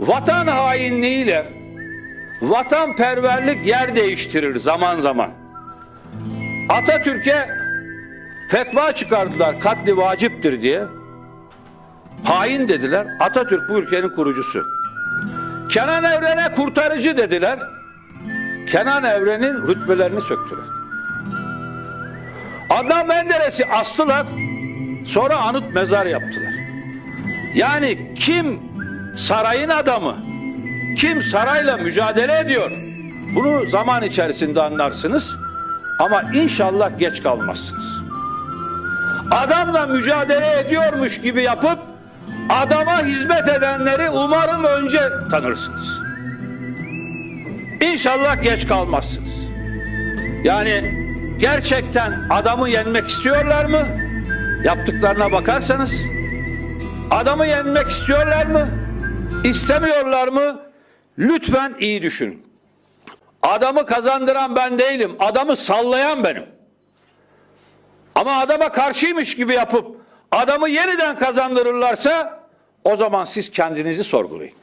Vatan hainliğiyle vatanperverlik yer değiştirir zaman zaman. Atatürk'e fetva çıkardılar katli vaciptir diye. Hain dediler. Atatürk bu ülkenin kurucusu. Kenan Evren'e kurtarıcı dediler. Kenan Evren'in rütbelerini söktüler. Adnan Menderes'i astılar. Sonra anıt mezar yaptılar. Yani kim sarayın adamı, kim sarayla mücadele ediyor? Bunu zaman içerisinde anlarsınız. Ama inşallah geç kalmazsınız. Adamla mücadele ediyormuş gibi yapıp adama hizmet edenleri umarım önce tanırsınız. İnşallah geç kalmazsınız. Yani gerçekten adamı yenmek istiyorlar mı? Yaptıklarına bakarsanız adamı yenmek istiyorlar mı? İstemiyorlar mı? Lütfen iyi düşünün. Adamı kazandıran ben değilim. Adamı sallayan benim. Ama adama karşıymış gibi yapıp adamı yeniden kazandırırlarsa o zaman siz kendinizi sorgulayın.